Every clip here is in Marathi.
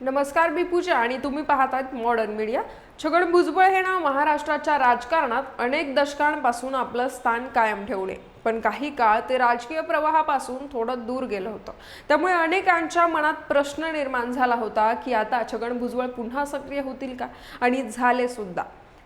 नमस्कार मी पूजा आणि तुम्ही पाहतात मॉडर्न मीडिया छगन भुजबळ हे नाव महाराष्ट्राच्या राजकारणात अनेक दशकांपासून आपलं स्थान कायम ठेवले. पण काही काळ ते राजकीय प्रवाहापासून थोडं दूर गेलं होतं. त्यामुळे अनेकांच्या मनात प्रश्न निर्माण झाला होता की आता छगन भुजबळ पुन्हा सक्रिय होतील का? आणि झाले सुद्धा.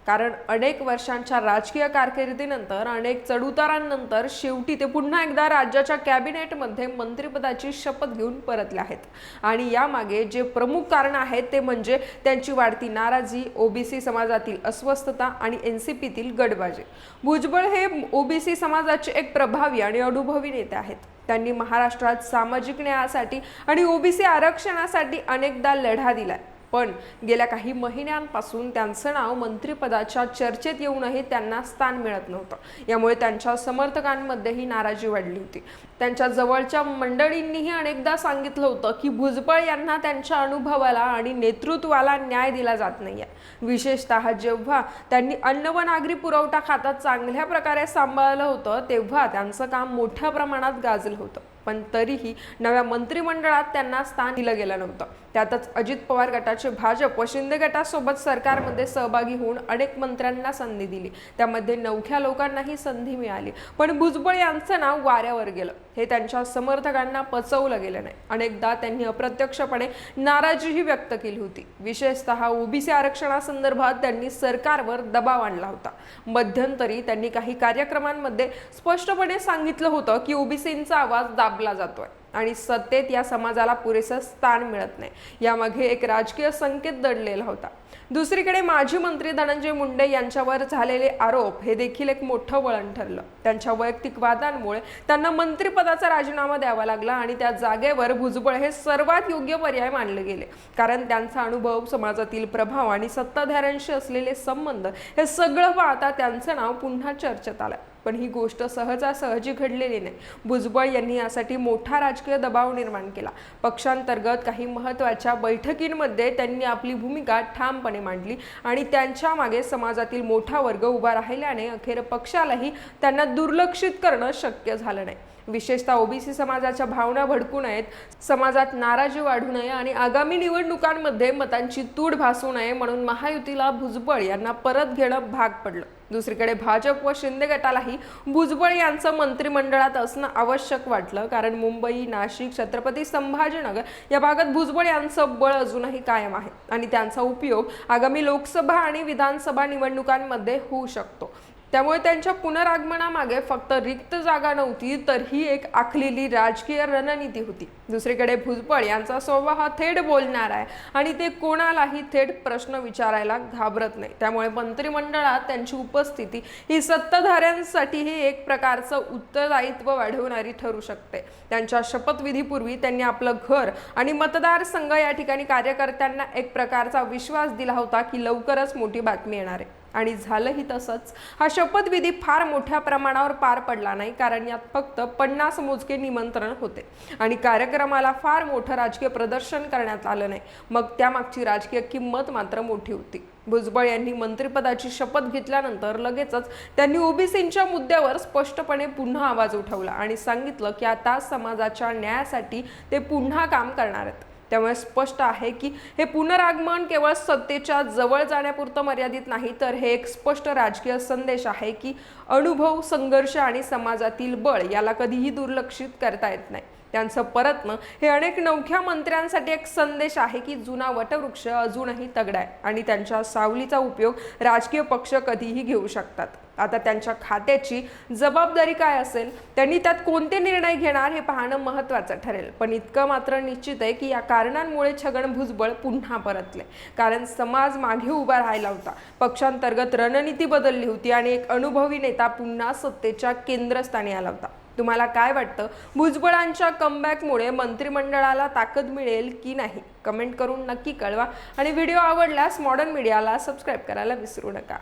कारण अनेक वर्षांच्या राजकीय कारकिर्दीनंतर अनेक चढउतारांनंतर शेवटी ते पुन्हा एकदा राज्याच्या कॅबिनेटमध्ये मंत्रिपदाची शपथ घेऊन परतले आहेत. आणि यामागे जे प्रमुख कारण आहेत ते म्हणजे त्यांची वाढती नाराजी ओबीसी समाजातील अस्वस्थता आणि एन सी पीतील गडबाजी. भुजबळ हे ओबीसी समाजाचे एक प्रभावी आणि अनुभवी नेते आहेत. त्यांनी महाराष्ट्रात सामाजिक न्यायासाठी आणि ओबीसी आरक्षणासाठी अनेकदा लढा दिलाय. पण गेल्या काही महिन्यांपासून त्यांचं नाव मंत्रिपदाच्या चर्चेत येऊनही त्यांना स्थान मिळत नव्हतं. यामुळे त्यांच्या समर्थकांमध्येही नाराजी वाढली होती. त्यांच्या जवळच्या मंडळींनीही अनेकदा सांगितलं होतं की भुजबळ यांना त्यांच्या अनुभवाला आणि नेतृत्वाला न्याय दिला जात नाहीये. विशेषतः जेव्हा त्यांनी अन्न व नागरी पुरवठा खातं चांगल्या प्रकारे सांभाळलं होतं तेव्हा त्यांचं काम मोठ्या प्रमाणात गाजलं होतं. पण तरीही नव्या मंत्रिमंडळात त्यांना स्थान दिलं गेलं नव्हतं. त्यातच अजित पवार गटाचे भाजप व शिंदे गटासोबत सरकारमध्ये सहभागी होऊन अनेक मंत्र्यांना संधी दिली. त्यामध्ये नवख्या लोकांनाही संधी मिळाली. पण भुजबळ यांचं नाव वाऱ्यावर गेलं. हे त्यांच्या समर्थकांना पचवलं गेलं नाही. अनेकदा त्यांनी अप्रत्यक्षपणे नाराजीही व्यक्त केली होती. विशेषतः ओबीसी आरक्षणासंदर्भात त्यांनी सरकारवर दबाव आणला होता. मध्यंतरी त्यांनी काही कार्यक्रमांमध्ये स्पष्टपणे सांगितलं होतं की ओबीसींचा आवाज दाबला जातोय. आणि सत्तेत या समाजाला पुरेसं स्थान मिळत नाही. यामागे एक राजकीय संकेत दडलेला होता. दुसरीकडे माजी मंत्री धनंजय मुंडे यांच्यावर झालेले आरोप हे देखील एक मोठं वळण ठरलं. त्यांच्या वैयक्तिक वादांमुळे त्यांना मंत्रिपदाचा राजीनामा द्यावा लागला आणि त्या जागेवर भुजबळ हे सर्वात योग्य पर्याय मानले गेले. कारण त्यांचा अनुभव समाजातील प्रभाव आणि सत्ताधाऱ्यांशी असलेले संबंध हे सगळं पाहता त्यांचं नाव पुन्हा चर्चेत आलं. पण ही गोष्ट सहजासहजी घडलेली नाही. भुजबळ यांनी यासाठी मोठा राजकीय दबाव निर्माण केला. पक्षांतर्गत काही महत्त्वाच्या बैठकींमध्ये त्यांनी आपली भूमिका ठामपणे मांडली आणि त्यांच्या मागे समाजातील मोठा वर्ग उभा राहिल्याने अखेर पक्षालाही त्यांना दुर्लक्षित करणं शक्य झालं नाही. विशेषतः ओबीसी समाजाच्या भावना भडकू नयेत समाजात नाराजी वाढू नये आणि आगामी निवडणुकांमध्ये मतांची तूड भासू नये म्हणून महायुतीला भुजबळ यांना परत घेणं भाग पडलं. दुसरीकडे भाजप व शिंदे गटालाही भुजबळ यांचं मंत्रिमंडळात असणं आवश्यक वाटलं कारण मुंबई नाशिक छत्रपती संभाजीनगर या भागात भुजबळ यांचं बळ अजूनही कायम आहे आणि त्यांचा उपयोग आगामी लोकसभा आणि विधानसभा निवडणुकांमध्ये होऊ शकतो. त्यामुळे त्यांच्या पुनरागमनामागे फक्त रिक्त जागा नव्हती तर ही एक आखलेली राजकीय रणनीती होती. दुसरीकडे भुजबळ यांचा स्वभाव हा थेट बोलणार आहे आणि ते कोणालाही थेट प्रश्न विचारायला घाबरत नाही. त्यामुळे मंत्रिमंडळात त्यांची उपस्थिती ही सत्ताधाऱ्यांसाठीही एक प्रकारचं उत्तरदायित्व वाढवणारी ठरू शकते. त्यांच्या शपथविधीपूर्वी त्यांनी आपलं घर आणि मतदारसंघ या ठिकाणी कार्यकर्त्यांना एक प्रकारचा विश्वास दिला होता की लवकरच मोठी बातमी येणार आहे. आणि झालंही तसंच. हा शपथविधी फार मोठ्या प्रमाणावर पार पडला नाही कारण यात फक्त पन्नास मोजके निमंत्रण होते. आणि कार्यक्रमाला फार मोठं राजकीय प्रदर्शन करण्यात आलं नाही. मग त्यामागची राजकीय किंमत मात्र मोठी होती. भुजबळ यांनी मंत्रिपदाची शपथ घेतल्यानंतर लगेचच त्यांनी ओबीसींच्या मुद्द्यावर स्पष्टपणे पुन्हा आवाज उठवला आणि सांगितलं की आता समाजाच्या न्यायासाठी ते पुन्हा काम करणार आहेत. त्यामुळे स्पष्ट आहे की हे पुनरागमन केवळ सत्तेच्या जवळ जाण्यापुरतं मर्यादित नाही तर हे एक स्पष्ट राजकीय संदेश आहे की अनुभव संघर्ष आणि समाजातील बळ याला कधीही दुर्लक्षित करता येत नाही. त्यांचं परतणं हे अनेक नवख्या मंत्र्यांसाठी एक संदेश आहे की जुना वटवृक्ष अजूनही तगडा आहे आणि त्यांच्या सावलीचा उपयोग राजकीय पक्ष कधीही घेऊ शकतात. आता त्यांच्या खात्याची जबाबदारी काय असेल त्यांनी त्यात कोणते निर्णय घेणार हे पाहणं महत्त्वाचं ठरेल. पण इतकं मात्र निश्चित आहे की या कारणांमुळे छगन भुजबळ पुन्हा परतले. कारण समाज मागे उभा राहिला होता. पक्षांतर्गत रणनीती बदलली होती आणि एक अनुभवी नेता पुन्हा सत्तेच्या केंद्रस्थानी आला होता. तुम्हाला काय वाटतं? भुजबळांच्या कमबॅकमुळे मंत्रिमंडळाला ताकद मिळेल की नाही? कमेंट करून नक्की कळवा. आणि व्हिडिओ आवडल्यास मॉडर्न मीडियाला सबस्क्राईब करायला विसरू नका.